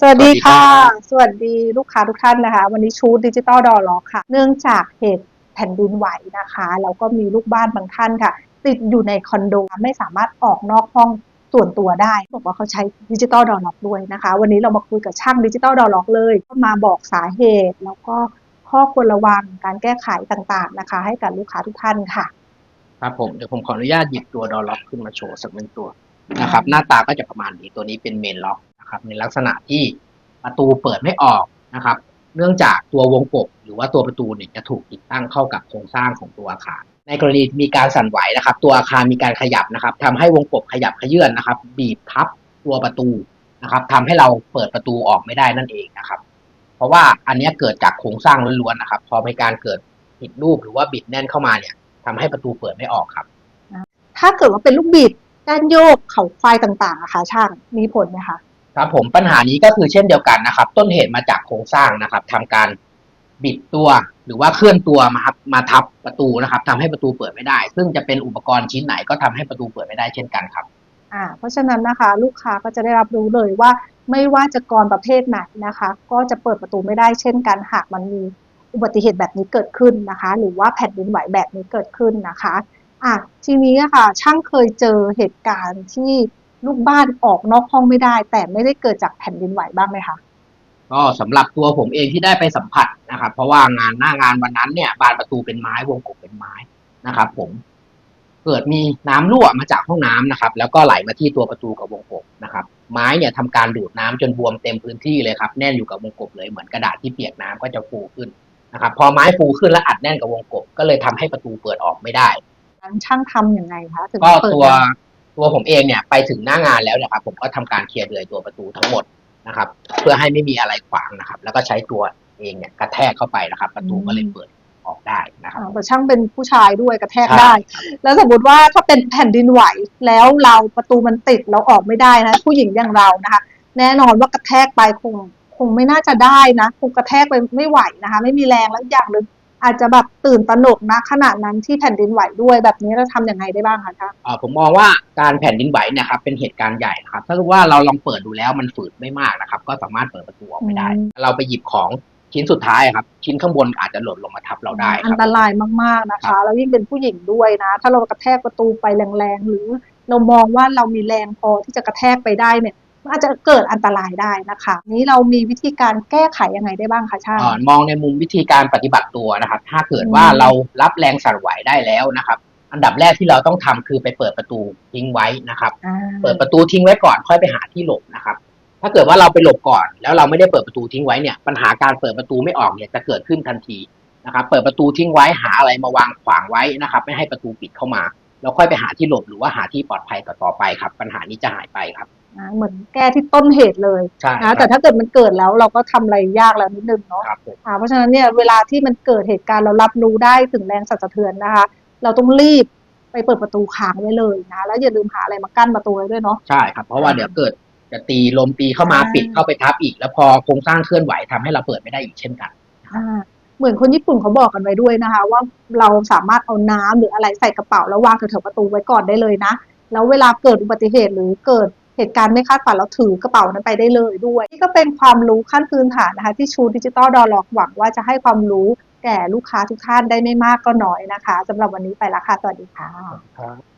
สวัสดีค่ะสวัสดีครับสวัสดีลูกค้าทุกท่านนะคะ วันนี้ชูดดิจิตอลดอลล็อกค่ะ เนื่องจากเหตุแผ่นดินไหวนะคะแล้วก็มีลูกบ้านบางท่านค่ะ ติดอยู่ในคอนโดไม่สามารถออกนอกห้องส่วนตัวได้ บอกว่าเขาใช้ดิจิตอลดอลล็อกด้วยนะคะ วันนี้เรามาคุยกับช่างดิจิตอลดอลล็อกเลยก็มาบอกสาเหตุ แล้วก็ข้อควรระวังการแก้ไขต่างๆนะคะ ให้กับลูกค้าทุกท่านค่ะ ครับผมเดี๋ยวผมขออนุญาตหยิบตัวดอลล็อกขึ้นมาโชว์สักหนึ่งตัวนะครับหน้าตาก็จะประมาณนี้ตัวนี้เป็นเมนล็อก นะครับในลักษณะที่ประตูเปิดไม่ออกนะครับ เนื่องจากตัววงกบหรือว่าตัวประตูเนี่ยจะถูกติดตั้งเข้ากับโครงสร้างของตัวอาคาร ในกรณีมีการสั่นไหวนะครับ ตัวอาคารมีการขยับนะครับทำให้วงกบขยับขยื่นนะครับ บีบทับตัวประตูนะครับทำให้เราเปิดประตูออกไม่ได้นั่นเองนะครับ เพราะว่าอันนี้เกิดจากโครงสร้างล้วนๆนะครับ พอมีการเกิดผิดรูปหรือว่าบิดแน่นเข้ามาเนี่ยทำให้ประตูเปิดไม่ออกครับ ถ้าเกิดว่าเป็นลูกบิดด้านโยกเข่าควายต่างๆอะคะช่างมีผลไหมคะ ครับผมปัญหานี้ก็คือเช่นเดียวกันนะครับ ต้นเหตุมาจากโครงสร้างนะครับทำการบิดตัวหรือว่าเคลื่อนตัวมาครับมาทับประตูนะครับทำให้ประตูเปิดไม่ได้ ซึ่งจะเป็นอุปกรณ์ชิ้นไหนก็ทำให้ประตูเปิดไม่ได้เช่นกันครับอ่าเพราะฉะนั้นนะคะลูกค้าก็จะได้รับรู้เลยว่า ไม่ว่าจะกรประเภทไหนนะคะ ก็จะเปิดประตูไม่ได้เช่นกันหากมันมีอุบัติเหตุแบบนี้เกิดขึ้นนะคะ หรือว่าแผ่นดินไหวแบบนี้เกิดขึ้นนะคะอะทีนี้ค่ะช่างเคยเจอเหตุการณ์ที่ ลูกบ้านออกนอกห้องไม่ได้ แต่ไม่ได้เกิดจากแผ่นดินไหวบ้างไหมคะก็สำหรับตัวผมเองที่ได้ไปสัมผัสนะครับ เพราะว่างานหน้างานวันนั้นเนี่ย บานประตูเป็นไม้วงกบเป็นไม้นะครับ ผม เกิดมีน้ำรั่วมาจากห้องน้ำนะครับ แล้วก็ไหลมาที่ตัวประตูกับวงกบนะครับ ไม้เนี่ยทำการดูดน้ำจนบวมเต็มพื้นที่เลยครับ แน่นอยู่กับวงกบเลยเหมือนกระดาษที่เปียกน้ำก็จะฟูขึ้นนะครับ พอไม้ฟูขึ้นแล้วอัดแน่นกับวงกบก็เลยทำให้ประตูเปิดออกไม่ได้นั้นช่างทำยังไงคะถึงก็เปิดตัวได้ ตัวผมเองเนี่ยไปถึงหน้างานแล้วเนะครับผมก็ทำการเคลียร์เดือยตัวประตูทั้งหมดนะครับ เพื่อให้ไม่มีอะไรขวางนะครับ แล้วก็ใช้ตัวเองเนี่ยกระแทกเข้าไปนะครับ ประตูก็เลยเปิดออกได้นะครับอ่าแต่ช่างเป็นผู้ชายด้วยกระแทกใช่ได้ครับแล้วสมมติว่าถ้าเป็นแผ่นดินไหวแล้วเราประตูมันติดเราออกไม่ได้นะ ผู้หญิงอย่างเรานะคะ แน่นอนว่ากระแทกไปคงคงไม่น่าจะได้นะคงกระแทกไปไม่ไหวนะคะ ไม่มีแรงแล้วอีกอย่างหนึ่ง อาจจะแบบตื่นตระหนกนะขนาดนั้นที่แผ่นดินไหวด้วยแบบนี้เราทำยังไงได้บ้างคะช่างเอ่อผมมองว่าการแผ่นดินไหวเนะครับเป็นเหตุการณ์ใหญ่นะครับ ถ้ารู้ว่าเราลองเปิดดูแล้วมันฝืดไม่มากนะครับ ก็สามารถเปิดประตูออกไปได้อืมเราไปหยิบของชิ้นสุดท้ายครับชิ้นข้างบนอาจจะหล่นลงมาทับเราได้คอันรับตรายมากๆนะคะ แล้วยิ่งเป็นผู้หญิงด้วยนะ ถ้าเรากระแทกประตูไปแรงๆหรือเรามองว่าเรามีแรงพอที่จะกระแทกไปได้เนี่ยมัน อาจจะเกิดอันตรายได้นะคะ นี้เรามีวิธีการแก้ไขยังไงได้บ้างคะช่างเอ่อมองในมุมวิธีการปฏิบัติตัวนะครับ ถ้าเกิดว่าอืมเรารับแรงสั่นไหวได้แล้วนะครับ อันดับแรกที่เราต้องทำคือไปเปิดประตูทิ้งไว้นะครับอ่าเปิดประตูทิ้งไว้ก่อนค่อยไปหาที่หลบนะครับถ้าเกิดว่าเราไปหลบก่อน แล้วเราไม่ได้เปิดประตูทิ้งไว้เนี่ยปัญหาการเปิดประตูไม่ออกเนี่ยจะเกิดขึ้นทันทีนะครับเปิดประตูทิ้งไว้หาอะไรมาวางขวางไว้นะครับ ไม่ให้ประตูปิดเข้ามา แล้วค่อยไปหาที่หลบหรือว่าหาที่ปลอดภัยต่อต่อไปครับ ปัญหานี้จะหายไปครับ อ่าเหมือนแก้ที่ต้นเหตุเลยใช่ครันะบแต่ถ้าเกิดมันเกิดแล้วเราก็ทำอะไรยากแล้วนิดนึงเนาะครับผมอ่าเพราะฉะนั้นเนี่ยเวลาที่มันเกิดเหตุการณ์เรารับรู้ได้ถึงแรงสั่นสะเทือนนะคะ เราต้องรีบไปเปิดประตูค้างไว้เลยนะแล้วอย่าลืมหาอะไรมากั้นประตูไว้ด้วยเนาะ ใช่ครับ เพราะว่าเดี๋ยวเกิดจะตีลมตีเข้ามาอ่าปิดเข้าไปทับอีก แล้วพอโครงสร้างเคลื่อนไหวทำให้เราเปิดไม่ได้อีกเช่นกัน อ่าเหมือนคนญี่ปุ่นเขาบอกกันไว้ด้วยนะคะ ว่าเราสามารถเอาน้ำหรืออะไรใส่กระเป๋าแล้ววางแถวๆประตูไว้ก่อนได้เลยนะ แล้วเวลาเกิดอุบัติเหตุหรือเกิด เหตุการณ์ไม่คาดฝันเราถือกระเป๋านั้นไปได้เลยด้วย นี่ก็เป็นความรู้ขั้นพื้นฐานนะคะ ที่ชูดิจิตอลดอลล็อกหวังว่าจะให้ความรู้แก่ลูกค้าทุกท่านได้ไม่มากก็น้อยนะคะสำหรับวันนี้ไปละค่ะสวัสดีค่ะ